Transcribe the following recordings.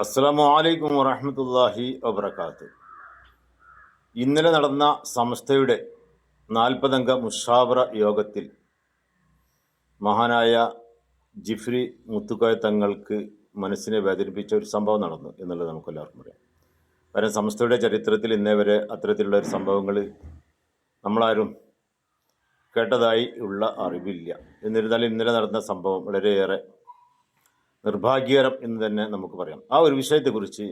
അസ്സലാമു അലൈക്കും വറഹമത്തല്ലാഹി വബർക്കാത്ത് ഇന്നലെ നടന്ന സംസ്ഥയുടെ നാൽപ്പതംഗ മുഷാവറ യോഗത്തിൽ മഹാനായ ജിഫ്രി മുത്തുക്കോയ തങ്ങൾക്ക് മനസ്സിനെ വേദനിപ്പിച്ച ഒരു സംഭവം നടന്നു എന്നുള്ളത് നമുക്ക് എല്ലാവർക്കും അറിയാം. കാരണം സംസ്ഥയുടെ ചരിത്രത്തിൽ ഇന്നേ വരെ അത്തരത്തിലുള്ള ഒരു സംഭവങ്ങൾ നമ്മളാരും കേട്ടതായി ഉള്ള അറിവില്ല. എന്നിരുന്നാലും ഇന്നലെ നടന്ന സംഭവം വളരെയേറെ നിർഭാഗ്യകരം എന്ന് തന്നെ നമുക്ക് പറയാം. ആ ഒരു വിഷയത്തെക്കുറിച്ച്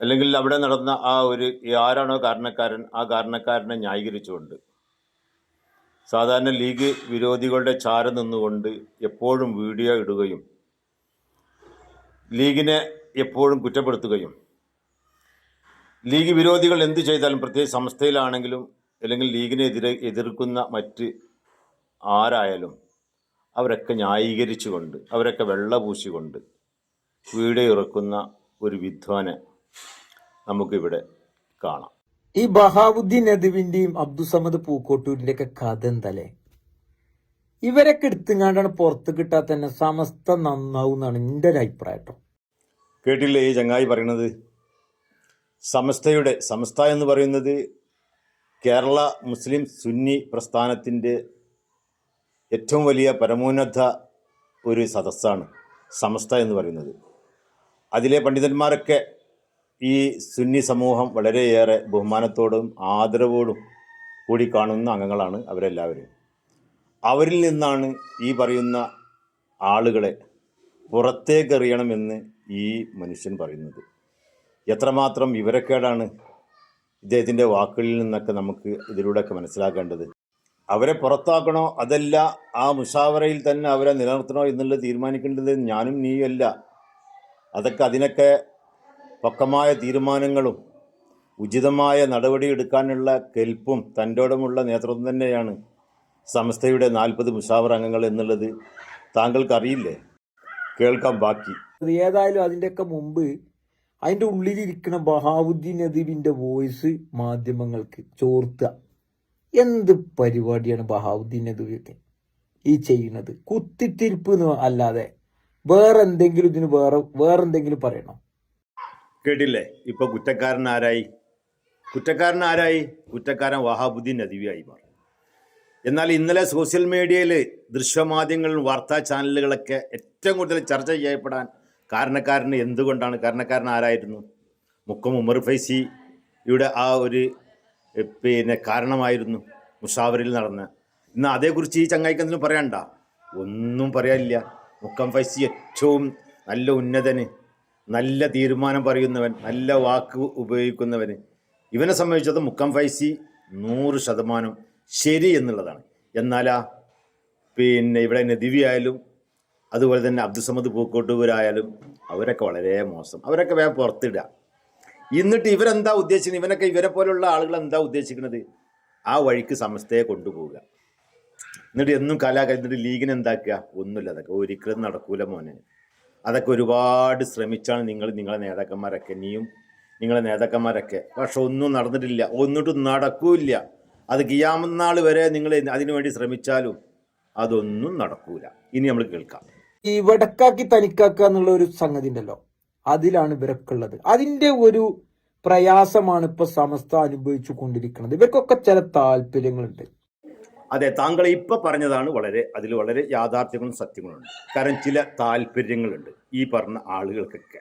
അല്ലെങ്കിൽ അവിടെ നടന്ന ആ ഒരു ആരാണോ കാരണക്കാരൻ ആ കാരണക്കാരനെ ന്യായീകരിച്ചുകൊണ്ട് സാധാരണ ലീഗ് വിരോധികളുടെ ചാരം നിന്നുകൊണ്ട് എപ്പോഴും വീഡിയോ ഇടുകയും ലീഗിനെ എപ്പോഴും കുറ്റപ്പെടുത്തുകയും ലീഗ് വിരോധികൾ എന്ത് ചെയ്താലും പ്രത്യേകിച്ച് സംസ്ഥയിലാണെങ്കിലും അല്ലെങ്കിൽ ലീഗിനെ എതിരെ എതിർക്കുന്ന മറ്റ് ആരായാലും അവരൊക്കെ ന്യായീകരിച്ചുകൊണ്ട് അവരൊക്കെ വെള്ള പൂശിക്കൊണ്ട് വീഡിയോ ഇറക്കുന്ന ഒരു വിദ്വാനെ നമുക്കിവിടെ കാണാം. ഈ ബഹാബുദ്ദീൻ നദുവിന്റെയും അബ്ദുസമദ് പൂക്കോട്ടൂരിന്റെ ഒക്കെ കഥ എന്തല്ലേ? ഇവരൊക്കെ എടുത്തുങ്ങാണ്ടാണ് പുറത്ത് കിട്ടാത്ത തന്നെ സമസ്ത നന്നാവും എന്നാണ് എന്റെ ഒരു അഭിപ്രായം കേട്ടോ കേട്ടില്ലേ ഈ ചങ്ങായി പറയണത്? സമസ്തയുടെ സമസ്ത എന്ന് പറയുന്നത് കേരള മുസ്ലിം സുന്നി പ്രസ്ഥാനത്തിന്റെ ഏറ്റവും വലിയ പരമോന്നത ഒരു സദസ്സാണ് സമസ്ത എന്ന് പറയുന്നത്. അതിലെ പണ്ഡിതന്മാരൊക്കെ ഈ സുന്നി സമൂഹം വളരെയേറെ ബഹുമാനത്തോടും ആദരവോടും കൂടി കാണുന്ന അംഗങ്ങളാണ് അവരെല്ലാവരും. അവരിൽ നിന്നാണ് ഈ പറയുന്ന ആളുകളെ പുറത്തേക്കെറിയണമെന്ന് ഈ മനുഷ്യൻ പറയുന്നത്. എത്രമാത്രം വിവരക്കേടാണ് ഇദ്ദേഹത്തിന്റെ വാക്കുകളിൽ നിന്നൊക്കെ നമുക്ക് ഇതിലൂടെയൊക്കെ മനസ്സിലാക്കേണ്ടത്. അവരെ പുറത്താക്കണോ അതല്ല ആ മുഷാവറയിൽ തന്നെ അവരെ നിലനിർത്തണോ എന്നുള്ളത് തീരുമാനിക്കേണ്ടത് ഞാനും നീയല്ല അതൊക്കെ അതിനൊക്കെ പക്കമായ തീരുമാനങ്ങളും ഉചിതമായ നടപടി എടുക്കാനുള്ള കെൽപ്പും തന്റോടമുള്ള നേതൃത്വം തന്നെയാണ് സംസ്ഥയുടെ നാൽപ്പത് മുഷാവർ അംഗങ്ങൾ എന്നുള്ളത് താങ്കൾക്കറിയില്ലേ? കേൾക്കാം ബാക്കി. ഏതായാലും അതിന്റെയൊക്കെ മുമ്പ് അതിന്റെ ഉള്ളിലിരിക്കുന്ന ബഹാവുദ്ദീൻ അദീബിന്റെ വോയിസ് മാധ്യമങ്ങൾക്ക് ചോർത്തുക. എന്ത് പരിപാടിയാണ് ബഹാബുദ്ദീൻ നദീബിയൊക്കെ ഈ ചെയ്യുന്നത്? കുത്തിത്തിരിപ്പ് അല്ലാതെ വേറെ എന്തെങ്കിലും ഇതിന് വേറെ വേറെ എന്തെങ്കിലും പറയണം? കേട്ടില്ലേ? ഇപ്പൊ കുറ്റക്കാരൻ ആരായി? കുറ്റക്കാരൻ ആരായി? കുറ്റക്കാരൻ വഹാബുദ്ദീൻ നദിവിയായി മാറി. എന്നാൽ ഇന്നലെ സോഷ്യൽ മീഡിയയിൽ ദൃശ്യമാധ്യമങ്ങളിൽ വാർത്താ ചാനലുകളൊക്കെ ഏറ്റവും കൂടുതൽ ചർച്ച ചെയ്യപ്പെടാൻ കാരണക്കാരന് എന്തുകൊണ്ടാണ്? കാരണക്കാരൻ ആരായിരുന്നു? മുക്കം ഉമർ ഫൈസിയുടെ ആ ഒരു പിന്നെ കാരണമായിരുന്നു മുഷാവറിൽ നടന്ന. ഇന്ന് അതേക്കുറിച്ച് ഈ ചങ്ങായിക്കെന്തിനും പറയണ്ട ഒന്നും പറയാനില്ല. മുക്കം ഫൈസി ഏറ്റവും നല്ല ഉന്നതന് നല്ല തീരുമാനം പറയുന്നവൻ നല്ല വാക്ക് ഉപയോഗിക്കുന്നവന്. ഇവനെ സംബന്ധിച്ചത് മുക്കം ഫൈസി നൂറ് ശതമാനം ശരി എന്നുള്ളതാണ്. എന്നാലാ പിന്നെ ഇവിടെ നദിവി ആയാലും അതുപോലെ തന്നെ അബ്ദുസമദ് പൂക്കോട്ടൂരായാലും അവരൊക്കെ വളരെ മോശം. അവരൊക്കെ വേഗം പുറത്തിടുക. എന്നിട്ട് ഇവരെന്താ ഉദ്ദേശിക്കുന്നത്? ഇവനൊക്കെ ഇവരെ പോലുള്ള ആളുകൾ എന്താ ഉദ്ദേശിക്കുന്നത്? ആ വഴിക്ക് സമസ്തയെ കൊണ്ടുപോവുക. എന്നിട്ട് എന്നും കലാ എന്നിട്ട് ലീഗിന് എന്താക്കുക? ഒന്നുമില്ല. അതൊക്കെ ഒരിക്കലും നടക്കൂല മോനെ. അതൊക്കെ ഒരുപാട് ശ്രമിച്ചാണ് നിങ്ങൾ നിങ്ങളെ നേതാക്കന്മാരൊക്കെ. നീയും നിങ്ങളെ നേതാക്കന്മാരൊക്കെ. പക്ഷെ ഒന്നും നടന്നിട്ടില്ല. ഒന്നിട്ടും നടക്കൂല അത് കിയാമന്നാൾ വരെ നിങ്ങൾ അതിനുവേണ്ടി ശ്രമിച്ചാലും അതൊന്നും നടക്കൂല. ഇനി നമ്മൾ കേൾക്കാം. ഈ വടക്കാക്കി തനിക്കാക്കുക എന്നുള്ള ഒരു സംഗതി ഉണ്ടല്ലോ. അതിലാണ് ഇവരൊക്കെയുള്ളത് അതിന്റെ ഒരു പ്രയാസമാണ് ഇപ്പൊ സമസ്ത അനുഭവിച്ചു കൊണ്ടിരിക്കുന്നത്. ഇവർക്കൊക്കെ ചില താല്പര്യങ്ങളുണ്ട്. അതെ താങ്കൾ ഇപ്പൊ പറഞ്ഞതാണ് വളരെ അതിൽ വളരെ യാഥാർത്ഥ്യങ്ങളും സത്യങ്ങളുണ്ട് കാരണം ചില താല്പര്യങ്ങളുണ്ട് ഈ പറഞ്ഞ ആളുകൾക്കൊക്കെ.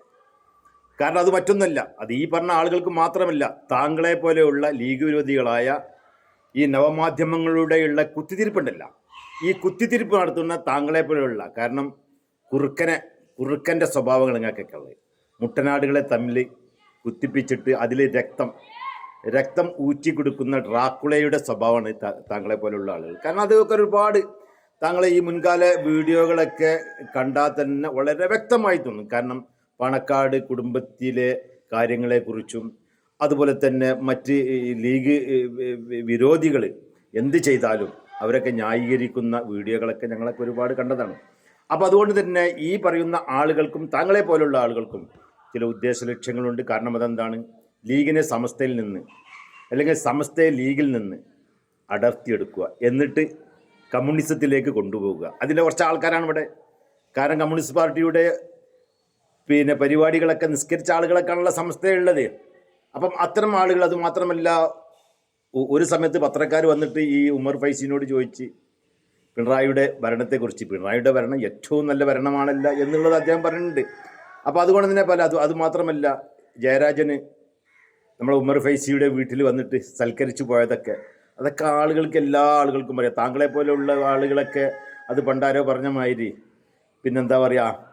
കാരണം അത് മറ്റൊന്നല്ല അത് ഈ പറഞ്ഞ ആളുകൾക്ക് മാത്രമല്ല താങ്കളെ പോലെയുള്ള ലീഗ് വിരോധികളായ ഈ നവമാധ്യമങ്ങളുടെയുള്ള കുത്തിത്തിരിപ്പുണ്ടല്ല. ഈ കുത്തിത്തിരിപ്പ് നടത്തുന്ന താങ്കളെ പോലെയുള്ള കാരണം കുറുക്കനെ കുറുക്കന്റെ സ്വഭാവങ്ങൾ നിങ്ങൾക്കൊക്കെ ഉള്ളത്. മുട്ടനാടുകളെ തമ്മിൽ കുത്തിപ്പിച്ചിട്ട് അതിൽ രക്തം രക്തം ഊറ്റി കൊടുക്കുന്ന ഡ്രാക്കുളയുടെ സ്വഭാവമാണ് താങ്കളെ പോലുള്ള ആളുകൾ. കാരണം അതൊക്കെ ഒരുപാട് താങ്കളെ ഈ മുൻകാല വീഡിയോകളൊക്കെ കണ്ടാൽ തന്നെ വളരെ വ്യക്തമായി തോന്നും. കാരണം പണക്കാട് കുടുംബത്തിലെ കാര്യങ്ങളെക്കുറിച്ചും അതുപോലെ തന്നെ മറ്റ് ലീഗ് വിരോധികൾ എന്ത് ചെയ്താലും അവരൊക്കെ ന്യായീകരിക്കുന്ന വീഡിയോകളൊക്കെ ഞങ്ങളൊക്കെ ഒരുപാട് കണ്ടതാണ്. അപ്പോൾ അതുകൊണ്ട് തന്നെ ഈ പറയുന്ന ആളുകൾക്കും താങ്കളെ പോലുള്ള ആളുകൾക്കും ചില ഉദ്ദേശ ലക്ഷ്യങ്ങളുണ്ട്. കാരണം അതെന്താണ്? ലീഗിനെ സമസ്തയിൽ നിന്ന് അല്ലെങ്കിൽ സമസ്തയെ ലീഗിൽ നിന്ന് അടർത്തിയെടുക്കുക. എന്നിട്ട് കമ്മ്യൂണിസത്തിലേക്ക് കൊണ്ടുപോവുക. അതിന്റെ കുറച്ച് ആൾക്കാരാണ് ഇവിടെ. കാരണം കമ്മ്യൂണിസ്റ്റ് പാർട്ടിയുടെ പിന്നെ പരിപാടികളൊക്കെ നിസ്കരിച്ച ആളുകളൊക്കെയാണുള്ള സംസ്ഥയുള്ളത് അപ്പം അത്തരം ആളുകൾ അത് മാത്രമല്ല ഒരു സമയത്ത് പത്രക്കാർ വന്നിട്ട് ഈ ഉമർ ഫൈസിനോട് ചോദിച്ച് പിണറായിയുടെ ഭരണത്തെക്കുറിച്ച് പിണറായിയുടെ ഭരണം ഏറ്റവും നല്ല ഭരണമാണല്ല എന്നുള്ളത് അദ്ദേഹം പറയുന്നുണ്ട് അപ്പോൾ അതുകൊണ്ട് തന്നെ പല അത് അതുമാത്രമല്ല ജയരാജന് നമ്മളെ ഉമ്മർ ഫൈസിയുടെ വീട്ടിൽ വന്നിട്ട് സൽക്കരിച്ചു പോയതൊക്കെ. അതൊക്കെ ആളുകൾക്ക് എല്ലാ ആളുകൾക്കും പറയാം താങ്കളെ പോലെയുള്ള ആളുകളൊക്കെ അത് പണ്ടാരോ പറഞ്ഞ മാതിരി പിന്നെന്താ പറയുക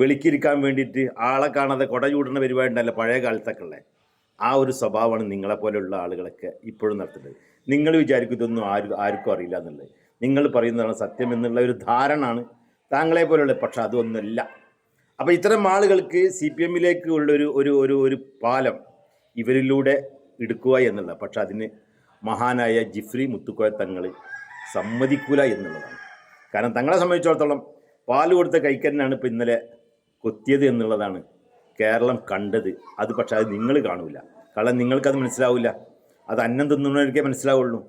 വെളിക്കിരിക്കാൻ വേണ്ടിയിട്ട് ആളെ കാണാതെ കൊട ചൂടുന്ന പരിപാടി ഉണ്ടല്ലോ പഴയ കാലത്തൊക്കെ ഉള്ളത് ആ ഒരു സ്വഭാവമാണ് നിങ്ങളെപ്പോലെയുള്ള ആളുകളൊക്കെ ഇപ്പോഴും നടത്തുന്നത്. നിങ്ങൾ വിചാരിക്കും ഇതൊന്നും ആരും ആർക്കും അറിയില്ല എന്നുള്ളത്. നിങ്ങൾ പറയുന്നതാണ് സത്യം എന്നുള്ള ഒരു ധാരണയാണ് താങ്കളെ പോലെയുള്ള പക്ഷെ അതൊന്നുമല്ല. അപ്പോൾ ഇത്തരം ആളുകൾക്ക് സി പി എമ്മിലേക്ക് ഉള്ളൊരു ഒരു ഒരു ഒരു പാലം ഇവരിലൂടെ എടുക്കുക എന്നുള്ള പക്ഷെ അതിന് മഹാനായ ജിഫ്രി മുത്തുക്കോയ തങ്ങൾ സമ്മതിക്കൂല എന്നുള്ളതാണ്. കാരണം തങ്ങളെ സംബന്ധിച്ചിടത്തോളം പാൽ കൊടുത്ത കൈക്കന്നാണ് ഇപ്പോൾ ഇന്നലെ കൊത്തിയത് എന്നുള്ളതാണ് കേരളം കണ്ടത്. അത് പക്ഷെ അത് നിങ്ങൾ കാണൂല. കാരണം നിങ്ങൾക്കത് മനസ്സിലാവില്ല അത് അന്നം തിന്നുന്നവർക്കേ മനസ്സിലാവുള്ളൂ.